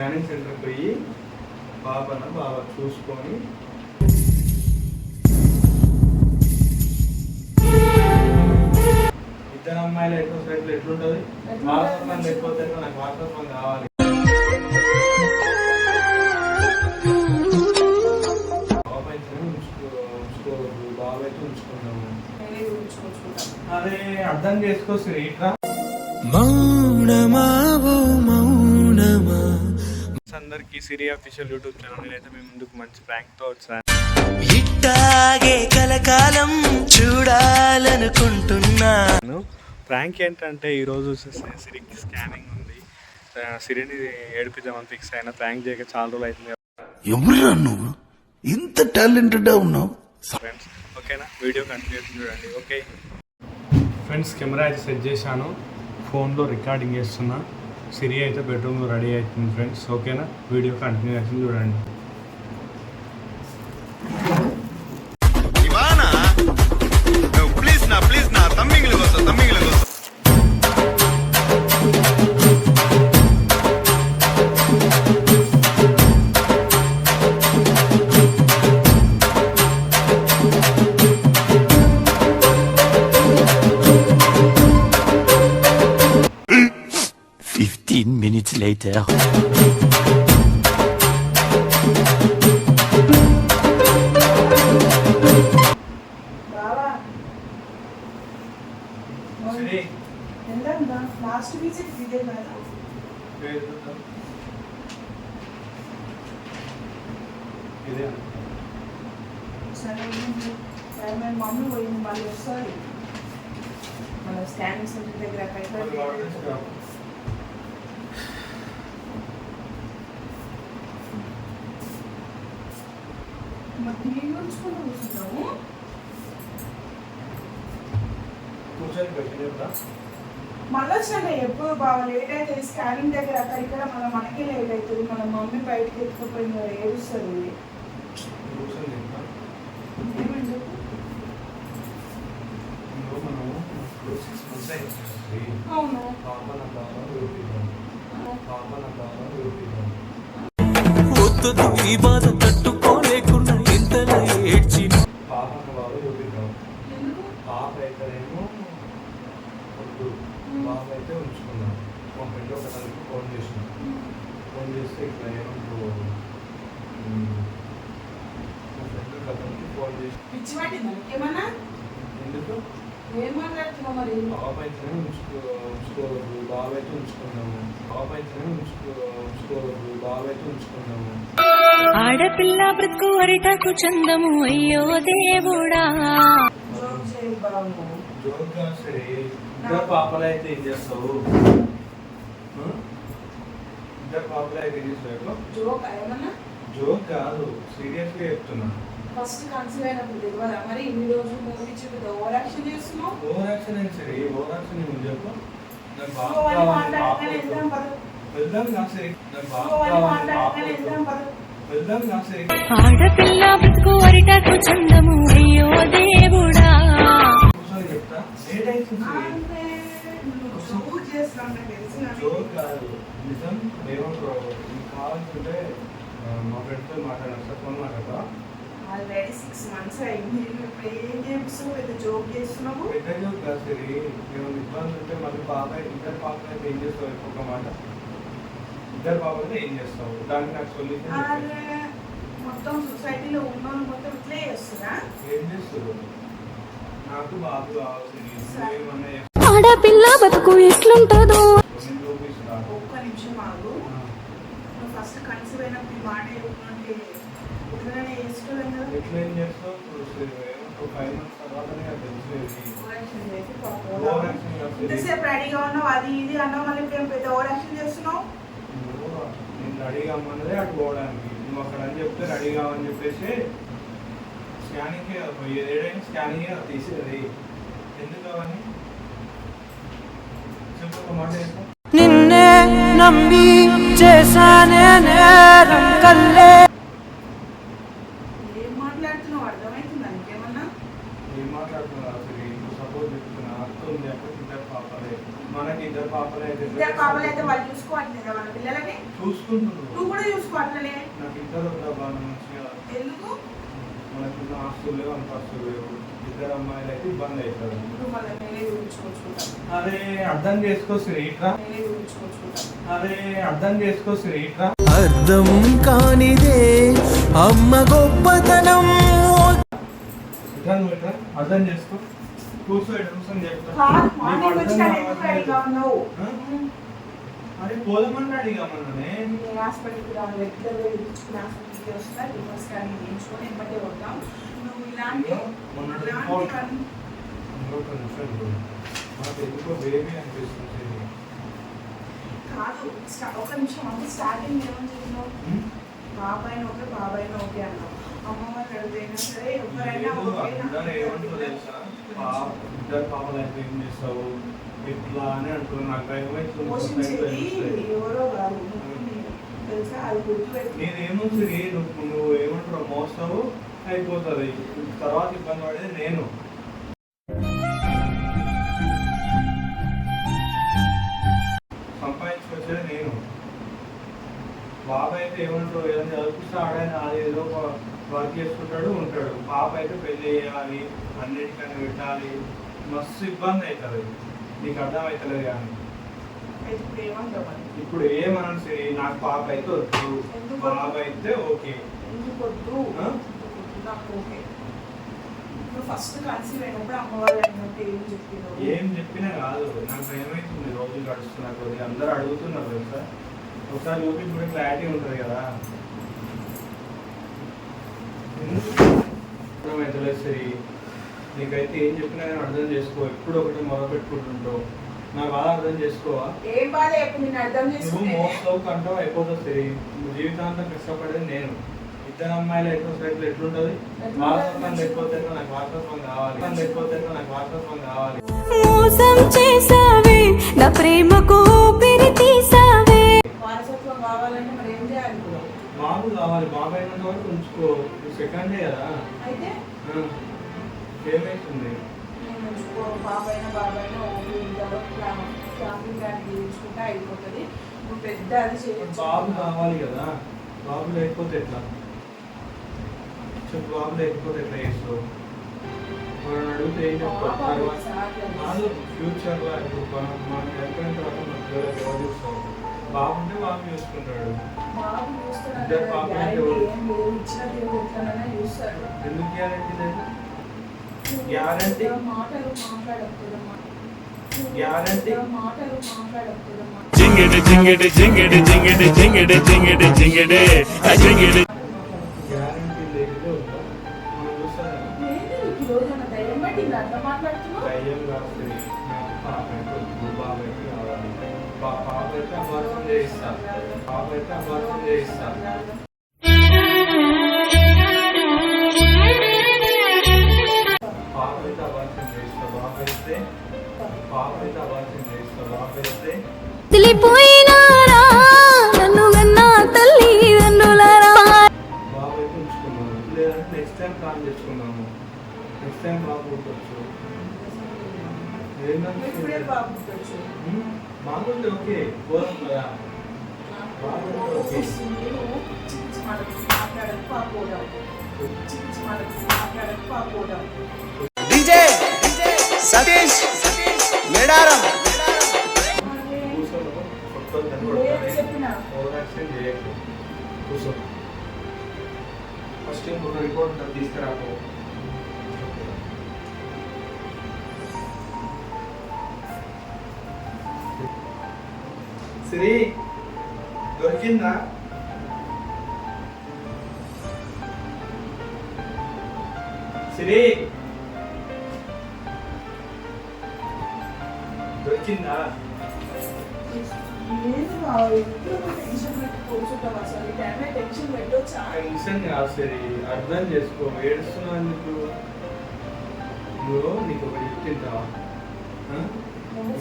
Scanning centre పోయి బాబాన బాబా చూసుకొని ఇద్దరు అమ్మాయిలు ఎట్లా సైడ్లో ఎట్లుంటుంది? వాట్సాప్ పని లేకపోతే నాకు వాట్సాప్ పని కావాలి అదే అర్థం చేసుకో శ్రీట్రా మౌనమావో మౌనమా? అందరికి సిరి అఫీషియల్ యూట్యూబ్ ఛానల్. అయితే మేము ముందుకు మంచి ప్రాంక్తో వచ్చాను ఇట్టాగే కలకాలం చూడాలనుకుంటున్నా. ప్రాంక్ ఏంటంటే ఈరోజు సిరికి స్కానింగ్ ఉంది. సిరిని ఏడిపిద్దామని ఫిక్స్ అయిన ప్రాంక్ చేయక చాలా రోజులు అవుతుంది ఎవరురా నువ్వు? ఇంత టాలెంటెడ్ ఉన్నావు. ఫ్రెండ్స్ ఓకేనా? వీడియో కంటిన్యూ చూడండి. ఓకే ఫ్రెండ్స్ కెమెరా అయితే సెట్ చేశాను. ఫోన్లో రికార్డింగ్ చేస్తున్నా. సిరి అయితే బెడ్రూమ్ రెడీ అవుతుంది ఫ్రెండ్స్ ఓకేనా వీడియో కంటిన్యూ అవుతుంది చూడండి. Later. బావా సిరి ఎంత లాస్ట్ విజిట్ ఇదే కదా పేరు చూద్దాం. ఇదే సరే ఉండు. సరే మరి మమ్మీ పోయింది మళ్ళీ వస్తుంది మన స్కానింగ్ సెంటర్ దగ్గర మరి అక్కడ వాడు కూర్చున్నాము కూర్చొని మళ్ళీ వచ్చినాక ఎప్పుడు బాగా లేట్ అవుతుంది స్కానింగ్ దగ్గర అక్కడ ఇక్కడ మన మనకే లేట్ అవుతుంది మన మమ్మీ బయటకి ఎత్తుకుపోయింది ఏడుస్తుంది కూర్చొని చెప్తా ఏమండి పాప అయితే ఉంచుకున్నాం. మా ఫ్రెండ్ ఒక దానికి ఫోన్ చేసిన ఫోన్ చేస్తే ఇట్లా ఏమంటారు ఉమ్, మా ఫ్రెండ్ ఫోన్ చేసి పిచ్చి పట్టిందా ఏమన్నా? ఎందుకు? ఏం మాట్లాడుతున్నావు మరి? బాబు అయితేనే ఉంచుకో ఉంచుకోవద్దు బాబు అయితే ఉంచుకున్నాము బాబు అయితేనే ఉంచుకో ఉంచుకోవద్దు బాబు అయితే ఉంచుకున్నాము ఆడపిల్ల బ్రతుకు అరిటకు చందము అయ్యో దేవుడా. జోక్గా సరే. ఇద్దరు పాపలు అయితే ఏం చేస్తావు? ఇద్దరు పాపలు అయితే ఏం చేస్తావు జోక్ ఏమన్నా? జోక్ కాదు సీరియస్గా చెప్తున్నా. ఫస్ట్ కన్సీవ్ అయినప్పుడు తెలియదా మరి? ఇన్ని రోజులు మూవీ చూపి ఓవర్ యాక్షన్ చేస్తున్నావు? ఓవర్ యాక్షన్ ఏం సరే ఓవర్ యాక్షన్ ఏమి చెప్పు? వెళ్దాం వెళ్దాం ఆడపిల్ల బ్రతుకు అరిటకు చందము అయ్యో దేవుడా. చెప్తా. లేట్ నువ్వు జోక్ చేస్తున్నావు జోక్ కాదు. నిజం ఏమంటారు కావాల్సింటే ఆ, మా ఫ్రెండ్తో మాట్లాడాను సార్ ఫోన్ మాట్లాడతా ఆల్రెడీ సిక్స్ మంత్స్ అయింది. ఇప్పుడు ఏం చేస్తున్నావు పెద్ద జోక్ చేస్తున్నావు? పెద్ద జోక్ కాదు సరే. మేము ఇబ్బంది ఉంటే మళ్ళీ బాబాయ్ ఇద్దరు పాపలు అయితే ఏం చేస్తావు? ఒక మాట. ఇద్దరు పాపలు ఏం చేస్తావు? దానికి నాకు సొల్యూషన్ మొత్తం సొసైటీలో ఉన్న వాళ్ళు మొత్తం ఇట్లే చేస్తున్నా? ఏం చేస్తారు నాకు బాబు కావాల్సింది ఏమన్నా చేస్తావు? ఆడపిల్ల బతుకు ఎట్లుంటదో. ఒక్క నిమిషం ఆగు. ఫస్ట్ కన్సీవ్ అయినప్పుడు మాట చెప్పుకుంటే ఇట్లనే చేసుకోలేం కదా. ఎట్లా ఏం చేస్తావు ఫైవ్ మంత్స్ తర్వాతనే తెలిసేది. సరే. ఇంతసేపు రెడీగా ఉన్నావు? అది ఇది అన్నావు మళ్ళీ ఇప్పుడు ఏం పెద్ద ఓవర్ యాక్షన్ చేస్తున్నావు నేను రెడీ కామన్నదే అటు పోవడానికి. నువ్వు అక్కడ అని చెప్తే రెడీ కావని చెప్పేసి స్కానింగ్ ఏదైనా స్కానింగ్ తీసేది ఎందుకు అవన్నీ చెప్పు ఒక మాట నిన్నే నమ్మి చేశానే నేరం కల్లే ఏం మాట్లాడుతున్నావు అర్థమవుతుందా నీకేమన్నా ఏం మాట్లాడుతున్నా అసలు నువ్వు సపోజ్ చెప్తున్నా అర్థం ఉంది అక్కడ ఇద్దరు పాపాలే మనకి ఇద్దరు పాపలు అయితే ఇద్దరు పాపలు అయితే వాళ్ళు చూసుకోవట్లేదా వాళ్ళ పిల్లలని చూసుకుంటున్నారు నువ్వు కూడా చూసుకోవట్లనే నాకు ఇద్దరు ఉందా బాగా మంచిగా ఎందుకు మనకున్న ఆస్తులు లేవు అంత ఆస్తులు లేవు ఇద్దరు అమ్మాయిలు అయితే ఇబ్బంది అవుతుంది నువ్వు మళ్ళీ నేనే చూపించుకోవచ్చు అదే అర్థం చేసుకో శ్రీట్రా నేనే చూపించుకోవచ్చు అదే అర్థం చేసుకో శ్రీట్రా అర్థం కానిదే అమ్మ గొప్పతనం ఇట్లా నువ్వు ఇట్లా అర్థం చేసుకో కూర్చో ఇటు కూర్చొని చెప్తా కాదు నీకు మార్నింగ్ అర్థం వచ్చినా ఎందుకు కావట్లేదు. రెడీగా ఉన్నావు ఆ? అరే పోదామని అడిగా మొన్ననే నేను హాస్పిటల్కి రావాలి రెగ్యులర్గా చూపించుకుని హాస్పిటల్కి వస్తా రివర్స్ స్కానింగ్ చేయించుకొని ఎమ్మటే వద్దాం నువ్వు ఇలాంటి కాదు ఒక నిమిషం అంటే స్టార్టింగ్ ఏమని చెప్పినావు? ఉం? బాబాయ్ ఓకే బాబాయ్ ఓకే అన్నావు. అడిగితేనా సరే ఎవరైనా ఇద్దరు పాపలు అయితే ఏం చేస్తావు? ఇట్లా అని అంటున్నారు. నాకు భయం ఎవరో కాదు. తెలుసా? అది గుర్తుపెట్టి నేనేమో సరే నువ్వు నువ్వు ఏమంటావు మోస్తావు అయిపోతుంది. తర్వాత ఇబ్బంది పడేది నేను. సంపాదించుకొచ్చేది నేను. బాబాయ్ అయితే ఏమంటారు ఏదైనా చదివిస్తే ఆడైనా అది ఏదో వర్క్ చేసుకుంటాడు ఉంటాడు. పాప అయితే పెళ్ళి చేయాలి అన్నిటికన్నా పెట్టాలి. మస్తు ఇబ్బంది అవుతుంది. నీకు అర్థమవుతలేదు కానీ. ఇప్పుడు ఏమంటావు సరే నాకు పాప అయితే వద్దు? బాబు అయితే ఓకే. ఎందుకు వద్దు? ఆ? ఎందుకు వద్దు? నాకు ఓకే. నువ్వు ఫస్ట్ కన్సీవ్ అయినప్పుడు అమ్మవారు అయినట్టు ఏం చెప్పినావు ఏం చెప్పినా కాదు. నాకు భయమవుతుంది రోజులు గడుస్తున్నా కొద్దిగా అందరూ అడుగుతున్నారు తెలుసా? ఒకసారి చూపి ఇప్పుడు క్లారిటీ ఉంటుంది కదా. అర్థమవుతలేదు సరే. నీకైతే ఏం చెప్పినా అర్థం చేసుకో. ఎప్పుడు ఒకటి మొదలుపెట్టుకుంటుంటావు నా బాధ అర్థం చేసుకోవా? ఏం బాధ ఎప్పుడు నేను అర్థం నువ్వు చేసుకుంటే. మోస్తావు కంటావు అయిపోతుంది. నువ్వు జీవితాంతం కష్టపడేది నేను. ఇద్దరు అమ్మాయిలు ఎక్కువ సైట్లు ఎట్లుంటది? వారసత్వం లేకపోతే నాకు వారసత్వం కావాలి. లేకపోతే నాకు వారసత్వం కావాలి. మోసం చేసావే నా ప్రేమకు ఊపిరి తీసావే వారసత్వం కావాలంటే మరి ఏం చేయాలి? బాబు కావాలి. బాబు అయినంత వరకు ఉంచుకో. నువ్వు సెకండ్ కదా? అయితే? ఆ. ఏమైతుంది? నేను ఉంచుకో. బాబాయినా ఓకే. అయిపోతుంది పెద్ద అది చేయొచ్చు బాబు కావాలి కదా. బాబు లేకపోతే ఎట్లా? చెప్పు బాబు లేకపోతే ఎట్లా చేస్తావు? మనం అడిగితే ఏం సాధ్యం. కాదు ఫ్యూచర్లో ఇప్పుడు మనం మనం తర్వాత మన పిల్లలకి ఎవరు చూస్తాం బాబు ఉంటే బాబు చూసుకుంటాడు. ఎందుకు గ్యారంటీ లేదు? గ్యారెంటీ? పెద్ద మాటలు జింగిడి జింగిడి జింగిడి జింగిడి జింగిడి జింగిడి జింగిడి. జింగిడి. పాప అయితే అబార్షన్ చేయిస్తా. బాబు అయితే తెలిపోయినారా? నన్ను గన్నా తల్లిదండ్రులారా బాబు అయితే ఉంచుకున్నాము లేదంటే నెక్స్ట్ టైం ప్లాన్ చేసుకున్నాము నెక్స్ట్ టైం బాబు పుట్టచ్చు ఏంటంటే బాగుంది ఓకే బాగుంది okay DJ Satish. Medaram first ఇంకొక రిపోర్ట్ తీసుకురాకు శ్రీ దొరికిందా? శ్రీ పెట్టొచ్చా? టెన్షన్ కాదు సరే అర్థం చేసుకో. ఏడుస్తున్నావు ఎందుకు? నువ్వు నీకు ఒకటి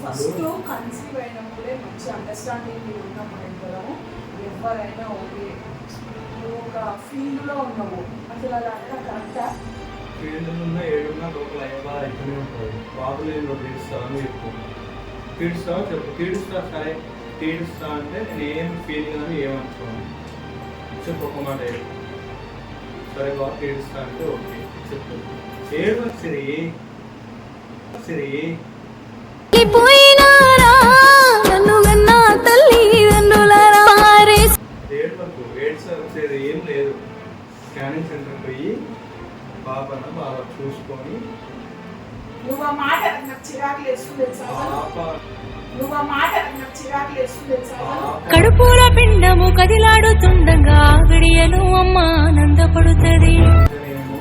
ఫస్ట్ కన్సీవ్ అయినప్పుడే మంచి అండర్స్టాండింగ్ ఉన్నాం మన ఇద్దరం ఎవరైనా ఓకే. నువ్వు ఒక ఫీల్డ్లో ఉన్నావు. అసలు అది అక్కడ కరెక్టా ఫీల్డ్ ఉన్న ఏడున్నా లోపల అయితేనే ఉంటుంది బాబు ఇస్తావని చెప్పు. తీడుస్తావా చెప్పు. తీడుస్తా సరే తీడుస్తా అంటే నేను ఏం ఫీలింగ్ అని ఏమనుకోను. చెప్పు ఒక మాట. సరే బాగా తీడుస్తా అంటే ఓకే చెప్పు. ఏడు సిరి. ఏడు వరకు సరే ఏం లేదు. స్కానింగ్ సెంటర్ పోయి పాపన బాగా చూసుకొని నువ్వు ఆ మాట నాకు చిరాకు లేస్తుంది నువ్వు ఆ మాట నాకు చిరాకు లేస్తుంది కడుపుల పిండము కదిలాడుతుండగా విడియలు అమ్మ ఆనందపడుతుంది. నేనేమో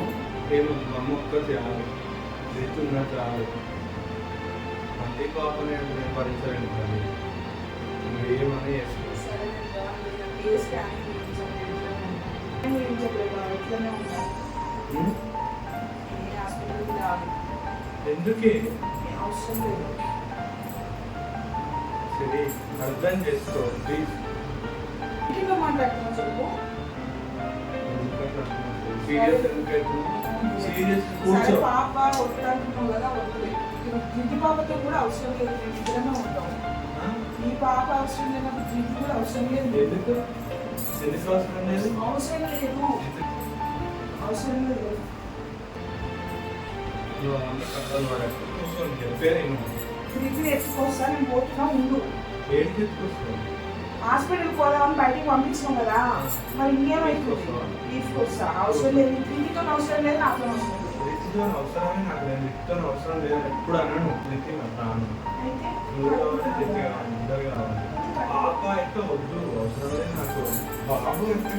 ఎందుకే? అవసరం లేదు. సరే అర్థం చేసుకో ప్లీజ్ ఇంటిలో మాట్లాడుతున్నావు చెప్పు. సీరియస్ ఎందుకైతున్నావు సీరియస్ సరే కూర్చో. పాప వద్దంటున్నావు కదా వద్దులే దిద్ది పాపతో కూడా అవసరం లేదు నేను ఇద్దరమే ఉంటాం. ఆ? ఈ పాప అవసరం లేనప్పుడు కూడా అవసరం లేదు. ఎందుకు? ఎందుకు అవసరం లేదు? అవసరం లేదు. అవసరం లేదు. దిద్ది ఎత్తుకొస్తా నేను పోతున్నా ఉండు. ఏడు తీసుకొస్తావు హాస్పిటల్కి పోదామని బయటికి పంపించాం కదా. మరి ఇంకేమైతుంది? తీసుకొస్తా. అవసరం లేదు. దీనితో అవసరం లేదు నాతో అవసరం లేదు. నాకు లేదు. రీతితో అవసరం లేదు. ఎప్పుడు అన్నాను నాకు రాను అయితే? నువ్వు కావాలి రీతి కావాలి ఇద్దరు కావాలి. పాప అయితే వద్దు అవసరం లేదు నాకు. బాబు అయితే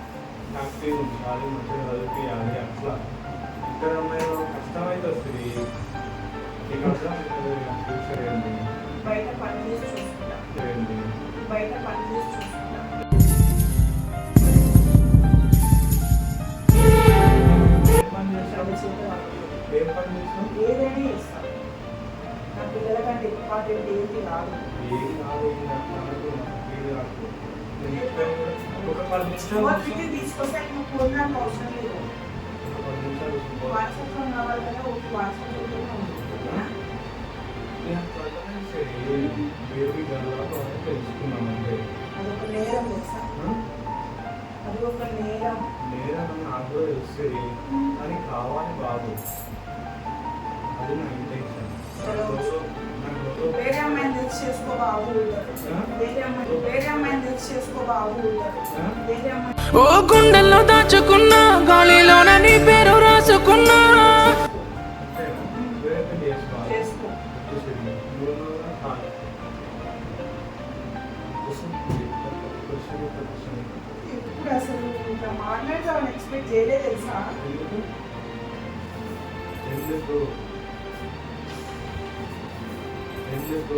మా అమ్మతో మాట్లాడు ఎవరితో మాట్లాడా అర్థం కానిదే అమ్మ గొప్పతనం ఒక్క పాప అయితే అమ్మ చూస్తాను ఎవరైనా చూసినప్పుడు ఎవరైనా నేను చూసుకుంటా ఆ? నేను చూసుకుంటా అట్లా చూసుకుంటావు ఇట్లా చూసుకుంటావు అట్లా చూసుకోవడం కాదు నాకు ఫీల్ ఉంచాలి మంచిగా చదివియాలి అట్లా ఇద్దరు అమ్మాయిలు కష్టమైతే వస్తుంది నీకు అర్థమవుతుంది నా ఫ్యూచర్ ఏంటి బయట పని చేసి చూసుకుంటా ఏంటి బయట పని చేసి చూసుకుంటా ఏ పని చేస్తావు అది చేత వాళ్ళు. ఏ పని చేస్తావు ఏదైనా చేస్తాను నా పిల్లల కంటే ఇంపార్టెంట్ ఏది రాదు ఏది కాదు ఏది నాకు మనకు ఏది రాదు నేను ఎప్పుడైనా కూడా ఒక పది నిమిషాలు ఓపిక తీసుకొస్తే నువ్వు ఫోన్ నాకు అవసరం లేదు ఒక పది నిమిషాలు కూర్చో. వాట్సాప్లో కావాలి కదా ఒక వాట్సాప్లో ఉంది నేను ప్రజలే సరే బేబీ గర్వాలో తెలుసుకున్నాను అంటే అదొక నేరం తెలుసా అది ఒక నేరం నేరం నాకు కూడా తెలుస్తుంది కానీ కావాలి బాబు అది నా ఇంటెన్షన్ చేసుకో బాబు. వేరే అమ్మాయి వేరే అమ్మాయిని తెచ్చి చేసుకో బాబు. వేరే అమ్మాయి ఓ గుండెల్లో దాచుకున్నా గాలిలోన నీ పేరు రాసుకున్నా. ఇప్పుడు అసలు ఇంకా మాట్లాడతామని ఎక్స్పెక్ట్ చేయలేదు తెలుసా? ఎందుకు ఎందుకు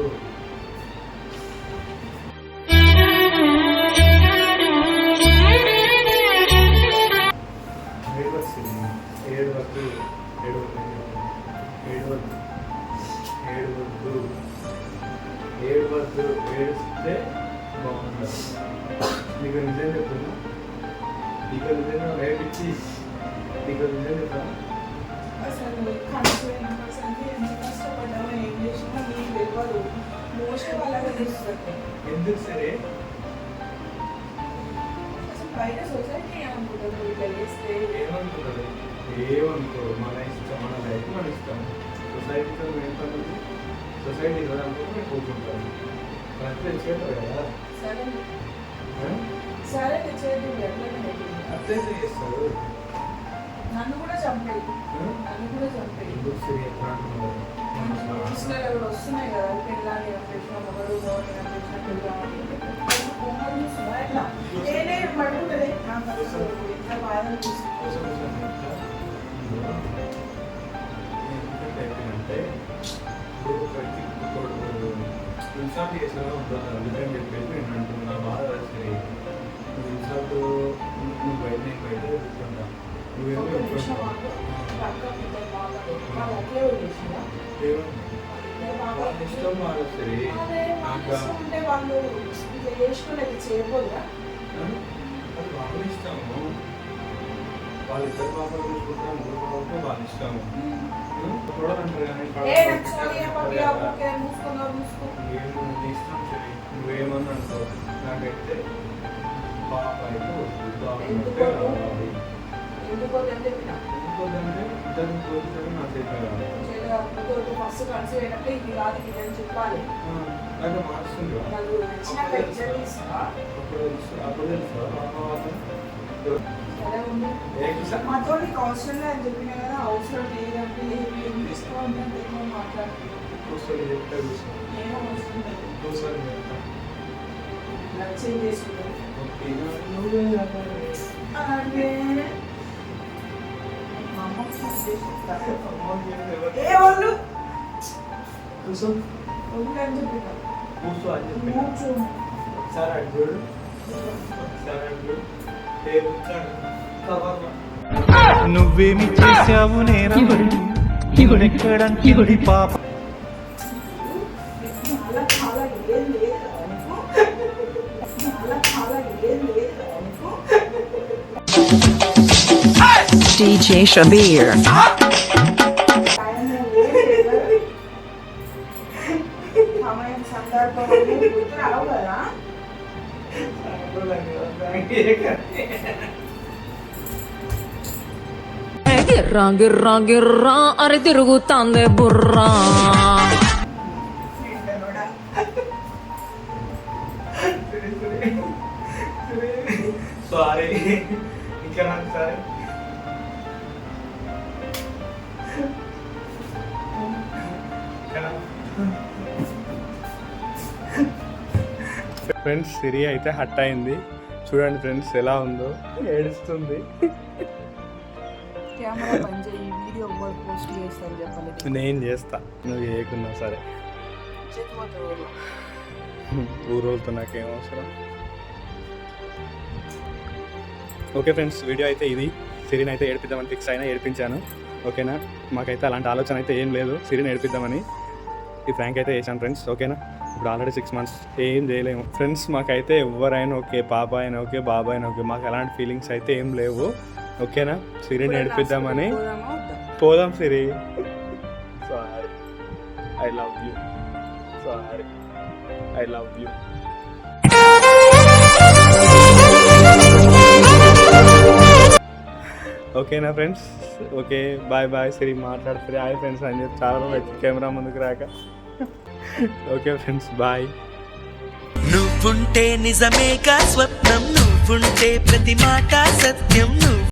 బయట సొసైటీ ఏమనుకుంటుంది? ఇట్లా చేస్తే ఏమనుకున్నాడు ఏమనుకో మన ఇష్టం మన లైఫ్ మన ఇష్టం. సొసైటీతో ఏం పని ఉంది సొసైటీ అట్లా చేస్తారు కదా? సరే? సరే ఎట్లనే అట్లయితే చేస్తారు. నన్ను కూడా చంపేది? నన్ను కూడా చంపేది వస్తున్నాయి కదా. పిల్లని అనిపించిన మొగడు గోని అనిపించిన పిల్లని బొమ్మలు చూస్తున్నా ఎట్లా నేనే పడుకుంటుంది నాకు అసలు ఎంత బాధ అనిపిస్తుంది కోసం కోసం చెప్తా. ఎందుకంటే అయిపోయిందంటే ఇప్పుడు ప్రతి ఒక్కడు ఇన్సాల్ట్ చేసినా ఉంటుంది అందుకని చెప్పేసి నేను అంటున్నా బాధ రాసి నువ్వు ఇన్సాల్ట్ నువ్వు బయట నేను బయట చెప్తుంటా నువ్వేమో ఒక వాళ్ళు ఇష్టం వాళ్ళు సరే నాకు ఉంటే వాళ్ళు ఇట్లా చేసుకునేది చేయకూడదా అది వాళ్ళ ఇష్టము వాళ్ళిద్దరు పాపలు చూసుకుంటారు ముగ్గురు పాపలతో వాళ్ళ ఇష్టము చూడాలంటారు కానీ ఇష్టం సరే నువ్వేమన్నా నాకైతే పాప అయితే వద్దు అంటే రావాలి ఎందుకో ఎందుకంటే ఇద్దరు పోతారు నా చేత కాదు ఫస్ట్ కన్సిడర్ అయినట్టు ఇది కాదు ఇది అని చెప్పాలి. నాకు నచ్చినాక ఇద్దరు ఇస్తా మాతో అవసరం లేదని చెప్పిన కదా అవసరం లేదంటే ఏం తీసుకోవాలంటే ఏమో మాట్లాడుతున్నాను ఏమో అవసరం లేదు. కూర్చొని ఏం వాళ్ళు? కూర్చో. అని చెప్పిన. కూర్చో అని చెప్పిన. కూర్చో. ఒకసారి అటు చూడు. ఒకసారి అటు చూడు. ఏ కూర్చోండి కవర్లో నువ్వేమి చేశావు నేరం ఇగుడెక్కడానికి పాప? DJ Shabir. టైం గిర్రా గిర్రా గిర్రా అరి తిరుగుతాందే బుర్రా ఫ్రెండ్స్ సిరి అయితే హట్ అయింది. చూడండి ఫ్రెండ్స్ ఎలా ఉందో. ఏడుస్తుంది. నేను చేస్తా నువ్వు చేయకున్నా సరే. ఊరోళ్ళతో నాకేం అవసరం? ఓకే ఫ్రెండ్స్ వీడియో అయితే ఇది. సిరిని అయితే ఏడిపిద్దామని ఫిక్స్ అయినా ఏడిపించాను. ఓకేనా? మాకైతే అలాంటి ఆలోచన అయితే ఏం లేదు. సిరిని ఏడిపిద్దామని. ఈ ఫ్రాంక్ అయితే చేశాను ఫ్రెండ్స్ ఓకేనా? ఇప్పుడు ఆల్రెడీ సిక్స్ మంత్స్ ఏం చేయలేము. ఫ్రెండ్స్ మాకైతే ఎవరైనా ఓకే పాప అయినా ఓకే బాబా అయినా ఓకే మాకు అలాంటి ఫీలింగ్స్ అయితే ఏం లేవు. ఓకేనా? సిరి నేర్పిద్దామని పోదాం Siri sorry I love you sorry I love you ఓకేనా ఫ్రెండ్స్? Okay bye bye. సరి మాట్లాడుతుంది హాయ్ ఫ్రెండ్స్ అని చెప్పి చాలా రోజులు కెమెరా ముందుకు రాక. Okay friends bye. నువ్వుంటే నిజమేగా స్వప్నం. నువ్వుంటే ప్రతి మాట సత్యం. నువ్వు